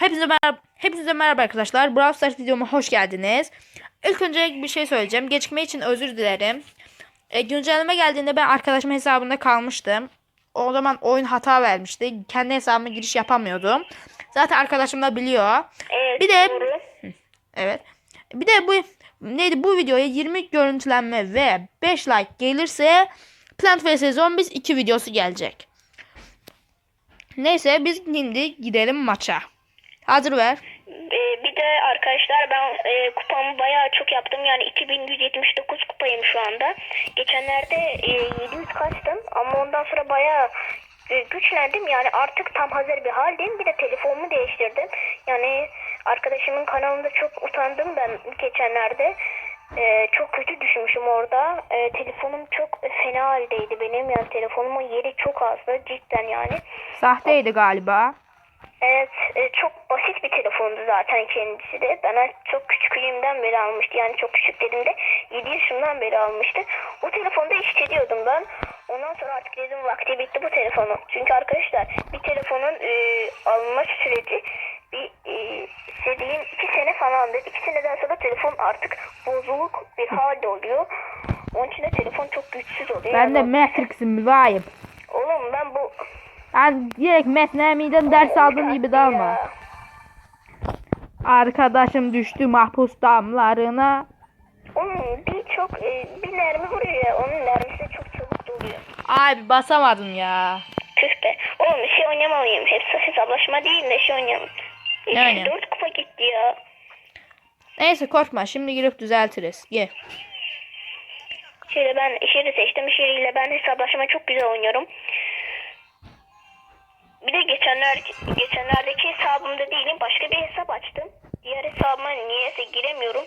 Hepinize merhaba, hepinize merhaba arkadaşlar. Brawl Stars videoma hoş geldiniz. İlk önce bir şey söyleyeceğim. Gecikme için özür dilerim. E, güncelleme geldiğinde ben arkadaşımın hesabında kalmıştım. O zaman oyun hata vermişti. Kendi hesabıma giriş yapamıyordum. Zaten arkadaşım da biliyor. Evet, Bir de- doğru. Evet. Bir de bu neydi bu videoya 20 görüntülenme ve 5 like gelirse Plant vs Zombies 2 videosu gelecek. Neyse biz şimdi gidelim maça. Hazır ver. Ee, bir de arkadaşlar ben e, kupamı bayağı çok yaptım. Yani 2179 kupayım şu anda. Geçenlerde e, 700 kaçtım ama ondan sonra bayağı e, güçlendim. Yani artık tam hazır bir haldeyim. Bir de telefonumu değiştirdim. Yani arkadaşımın kanalında çok utandım ben geçenlerde. E, çok kötü düşmüşüm orada. E, telefonum çok fena haldeydi benim. Yani telefonumun yeri çok azdı cidden yani. Sahteydi galiba. Evet, e, çok basit bir telefondu zaten kendisi de. Ben çok küçüklüğümden beri almıştı. Yani çok küçük dediğimde 7 yaşımdan beri almıştı. O telefonda işliyordum ben. Ondan sonra artık dedim vakti bitti bu telefonu. Çünkü arkadaşlar bir telefonun e, alınma süreci bir e, istediğim 2 sene falandır. 2 seneden sonra telefon artık bozuluk bir halde oluyor. Onun için de telefon çok güçsüz oluyor. Ben de Yani- Matrix'im vayım. Oğlum ben bu... Ben direkt metnemiden ders aldığım gibi dalma. Arkadaşım düştü mahpus damlarına. Onun bir çok e, bir mermi vuruyor ya. Onun mermisi çok çabuk doluyor. Abi basamadım ya. Tüh be. Oğlum bir şey oynamalıyım. Hepsi hesaplaşma değil de şey oynayalım. Oynayalım? 4 kupa gitti ya. Neyse korkma şimdi girip düzeltiriz. Gel. Şöyle ben Şeri seçtim. Şeri ile ben hesaplaşma çok güzel oynuyorum. Geçenler geçenlerdeki hesabımda değilim. Başka bir hesap açtım. Diğer hesabıma niyeyse giremiyorum.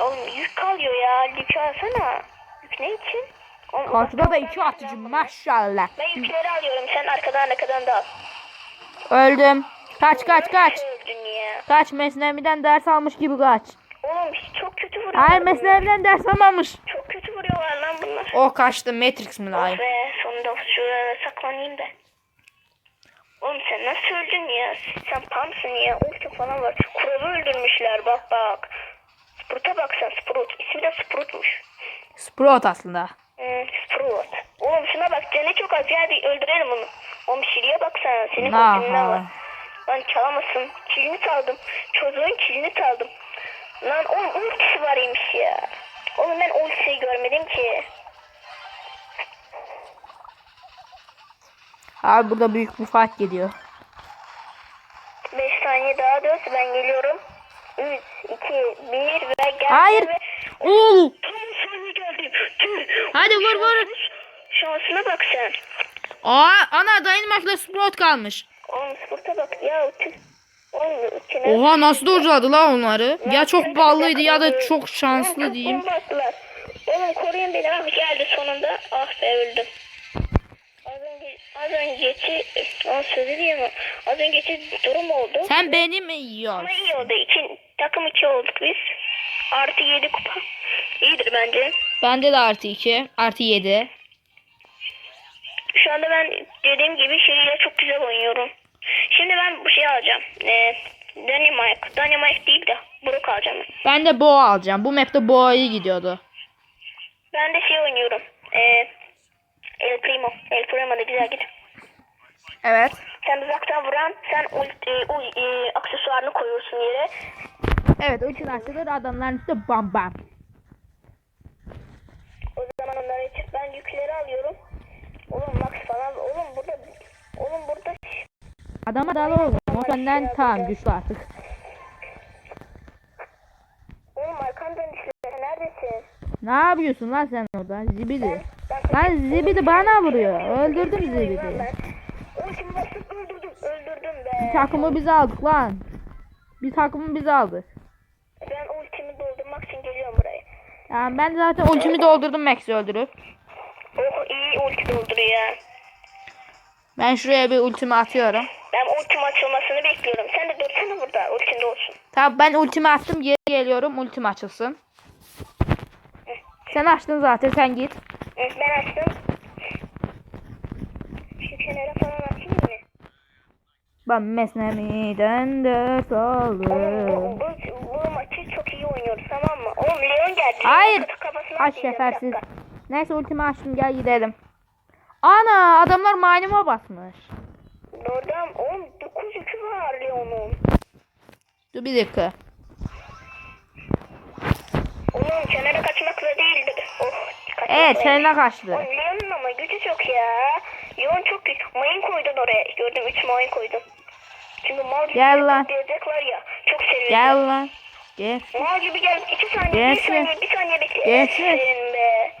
Oğlum yük kalıyor ya. Yük alsana. Yük ne için? Oğlum, Karşıda da iki atıcı maşallah. Ben yükleri alıyorum. Sen arkadan arkadan da al. Öldüm. Kaç kaç kaç. Ya? Kaç mesnemiden ders almış gibi kaç. Oğlum çok kötü vuruyorlar. Hayır mesnemiden ders almamış. Çok kötü vuruyorlar lan bunlar. O kaçtı Matrix mi lan? Oh be sonunda şuraya saklanayım da. Oğlum sen nasıl öldün ya? Sen pamsın ya. Ulti falan var. Kurabı öldürmüşler bak bak. Sprout'a bak sen Sprout. İsmi de Sprout'muş. Sprout aslında. Hmm, Sprout. Oğlum şuna bak canı çok az. Hadi öldürelim onu. Oğlum Şiri'ye bak sen. Senin Nah, ultin ne var? Lan çalamasın. Kilini çaldım. Çocuğun kilini çaldım. Lan oğlum ultisi varmış ya. Oğlum ben ultisi görmedim ki. Abi burada büyük bir fark geliyor. 5 saniye daha 4 ben geliyorum. 3, 2, 1 ve geldim. Hayır. Ve... Oo! Tam saniye geldim. Hadi vur vur. Şansına bak sen. Aa ana Dynamax'la Sprout kalmış. Oğlum sporta bak ya kenar- Oha nasıl dojladı la onları? Ya çok ballıydı ya da çok şanslı diyeyim. Oğlum koruyun beni. Ah geldi sonunda. Ah be öldüm. Az önce, az önceki, o sözü diyeyim mi? Az önceki durum oldu. Sen beni mi yiyorsun? Ama iyi oldu. İki, takım iki olduk biz. Artı yedi kupa. İyidir bence. Bende de artı 2. Artı 7. Şu anda ben dediğim gibi şeyle çok güzel oynuyorum. Şimdi ben bu şeyi alacağım. Ee, Dynamite. Dynamite değil de Brook alacağım. ben. De boğa alacağım. Bu map'te boğa iyi gidiyordu. Ben de şey oynuyorum. Ee, El Primo. El Primo da güzel gidiyor. Evet. Sen uzaktan vuran, sen ult, e, e, aksesuarını koyuyorsun yere. Evet ultin açılır adamların üstü bam bam. O zaman onları açıp ben yükleri alıyorum. Oğlum Max falan. Oğlum burada Oğlum burada Adama dalı oğlum. O senden tamam güçlü artık. Oğlum arkandan düşüyor. Neredesin? Ne yapıyorsun lan sen orada? Zibidi. Ben Lan zibidi bana vuruyor. Öldürdüm zibidi. be. Takımı biz aldık lan. Bir takımı biz aldık. Ben ultimi doldurmak için geliyorum buraya. Yani ben zaten ultimi doldurdum Max'i öldürüp. Oh iyi ulti dolduruyor. Ben şuraya bir ultimi atıyorum. Ben ultim açılmasını bekliyorum. Sen de dursana burada. Ultinde olsun. Tamam ben ultimi attım geri geliyorum ultim açılsın. Sen açtın zaten sen git. Hı, Ben açtım. Şu kenara falan açayım mı? Ben mesnemiden ders Oğlum bu, aldım. bu, bu maçı çok iyi oynuyoruz tamam mı? Oğlum Leon geldi. Hayır. Bir sefersiz. Neyse ultimi açtım gel gidelim. Ana adamlar manima basmış. Oradan oğlum 9 yükü var Leon'un. Dur bir dakika. Oğlum kenara kaçmakla değildi. Oh, Evet kendine kaçtı. Oğlum Leon'un ama gücü çok ya. Leon çok güçlü. Mayın koydun oraya. Gördüm 3 mayın koydun. Çünkü mal gibi Gel lan. diyecekler ya. Çok seviyorum. Gel lan. Gel. Mal gibi gel. 2 saniye, 1 Gelsin. saniye, 1 saniye bekle. Gelsin. Aferin be.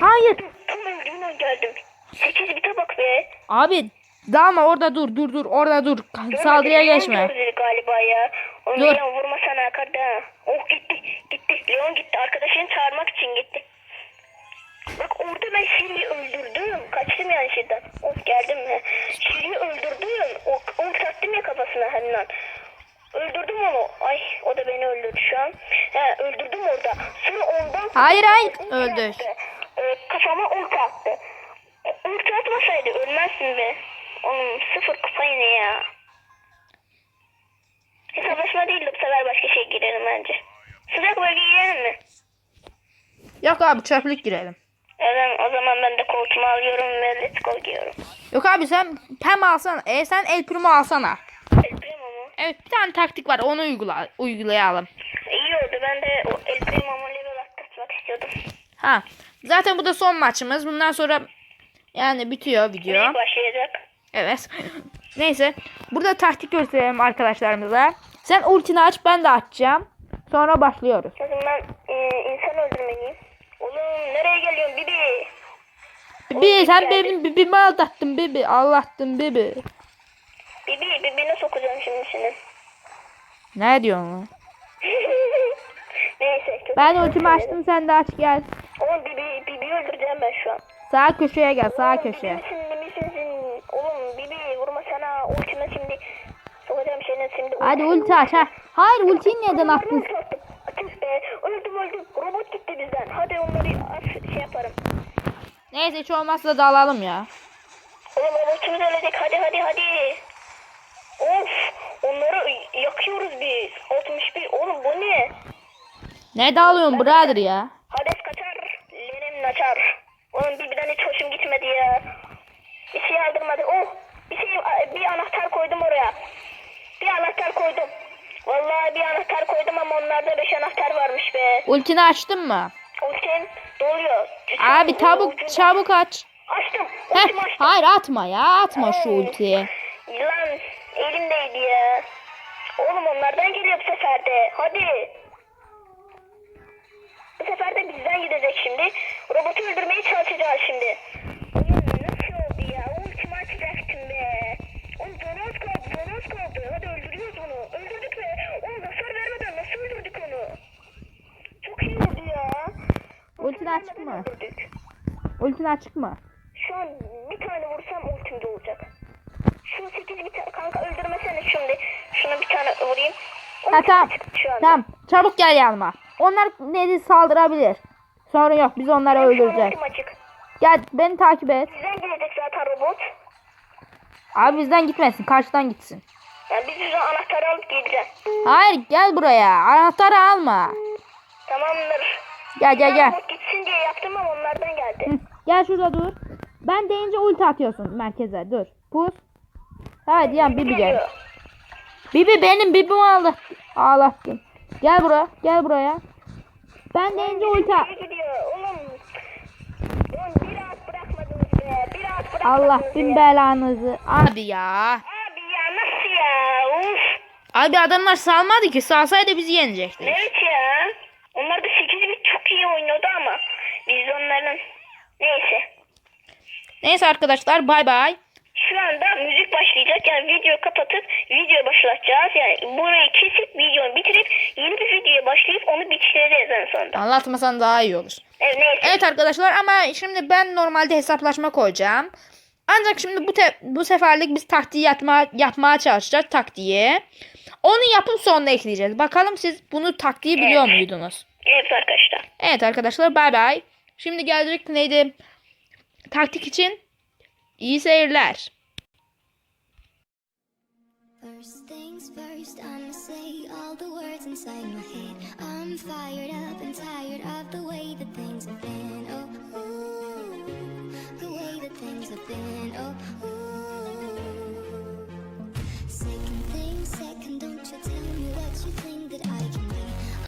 Hayır. Tam öldüğünden geldim. 8 bite bak be. Abi dalma orada dur dur dur orada dur. Saldırıya geçme. galiba ya. Oğlum Dur. Leon vurma sana akardı ha. Oh gitti. Gitti. Leon gitti. Arkadaşını çağırmak için gitti. Orada ben Şirin'i öldürdüm. Kaçtım yani şeyden. Of geldim mi? Şirin'i öldürdüm. Ok, ok taktım ya kafasına hemen. Öldürdüm onu. Ay o da beni öldürdü şu an. He öldürdüm orada. Sonra ondan Hayır, hayır, ok öldür. Ee, kafama ok attı. Ok atmasaydı ölmezsin be. Oğlum sıfır kupa yine ya. Hesaplaşma değil de bu sefer başka şey girelim bence. Sıcak bölge girelim mi? Yok abi çöplük girelim. Evet, o zaman ben de koltuğumu alıyorum ve let's go diyorum. Yok abi sen pem alsana. E sen el primo alsana. El Primo mu? Evet bir tane taktik var onu uygula uygulayalım. İyi oldu ben de o El Primo'mu level atlatmak istiyordum. Ha. Zaten bu da son maçımız. Bundan sonra yani bitiyor video. İyi başlayacak. Evet. Neyse. Burada taktik gösterelim arkadaşlarımıza. Sen ultini aç ben de açacağım. Sonra başlıyoruz. O zaman ben e, insan öldürmeliyim. Oğlum nereye geliyorsun Bibi? Bibi sen benim bibimi aldattın bibi. Allah'tın bibi. Bibi, Bibi'ne sokacağım şimdi seni. Ne diyorsun lan? Neyse. Çok Ben ultimi açtım sen de aç gel. Oğlum Bibi, Bibi'yi öldüreceğim ben şu an. Sağ köşeye gel sağ Oğlum, köşeye. Bibi misin, Bibi misin? Oğlum Bibi vurma sana. Ultime şimdi sokacağım senin şimdi. Hadi ulti aç ha. Hayır ultiyi neden attın? ulti attım. Atıf be. Öldüm öldüm. Robot gitti bizden. Hadi onları at, şey yaparım. Neyse hiç olmazsa da alalım ya. Oğlum robotumuz ölecek. Hadi hadi hadi. Of. Onları yakıyoruz biz. 61. Oğlum bu ne? Ne dağılıyorsun brother ya? Hades kaçar. Lenin açar. Oğlum birbirden hiç hoşum gitmedi ya. Bir şey aldırmadı. Oh. Bir şey bir anahtar koydum oraya. Bir anahtar koydum. Vallahi bir anahtar koydum ama onlarda beş anahtar varmış be. Ultini açtın mı? Ultim doluyor. Abi çabuk çabuk aç. Açtım. Heh, açtım. hayır atma ya atma şu ultiyi. Lan elimdeydi ya. Oğlum onlardan geliyor bu sefer de. Hadi. Bu sefer de bizden gidecek şimdi. Robotu öldürmeye çalışacağız şimdi. Nasıl oldu ya? Ultimi açacaktım be. Oğlum az kaldı, az kaldı. Hadi öldürüyoruz onu. Öldürdük be. Oğlum hasar vermeden nasıl öldürdük onu? Çok iyi oldu ya. Ultin açık mı? öldürdük. Ultin açık mı? Şu an bir tane vursam ultimde olacak. Şunu 8 bir tane kanka öldürmesene şimdi. Şuna bir tane vurayım. Ha tamam. şu. Tamam çabuk gel yanıma. Onlar neydi saldırabilir. Sorun yok biz onları şu an öldüreceğiz. Gel beni takip et. Bizden gelecek zaten robot. Abi bizden gitmesin karşıdan gitsin. Yani biz şu an anahtarı alıp gideceğiz. Hayır gel buraya anahtarı alma. Tamamdır. Gel gel gel. Robot gitsin diye yaptım ama onlardan geldi. Hı, Gel şurada dur. Ben deyince ulti atıyorsun merkeze dur. Pus. Hadi yan Bibi gel. Bibi benim Bibimi aldı. Ağlattın. Gel buraya. Gel buraya. Ben deyince ulti at. Allah bin belanızı. Abi ya. Abi ya nasıl ya? Uf. Abi adamlar salmadı ki. Salsaydı bizi yenecekti. Evet ya. Onlar da 8 bit çok iyi oynuyordu ama biz de onların neyse. Neyse arkadaşlar bay bay. Şu anda müzik başlayacak yani videoyu kapatıp video başlatacağız. Yani burayı kesip videoyu bitirip yeni bir videoya başlayıp onu bitireceğiz en sonunda. Anlatmasan daha iyi olur. Evet neyse. Evet arkadaşlar ama şimdi ben normalde hesaplaşma koyacağım. Ancak şimdi bu bu seferlik biz taktiği yapma yapmaya çalışacağız taktiği. Onu yapıp sonra ekleyeceğiz. Bakalım siz bunu taktiği biliyor Evet. muydunuz? Evet arkadaşlar. Evet arkadaşlar bay bay. Şimdi gelecek neydi? Taktik için iyi seyirler. First things first, I'ma say all the words inside my head. I'm fired up and tired of the way that things have been. Oh, ooh, the way that things have been. Oh, ooh.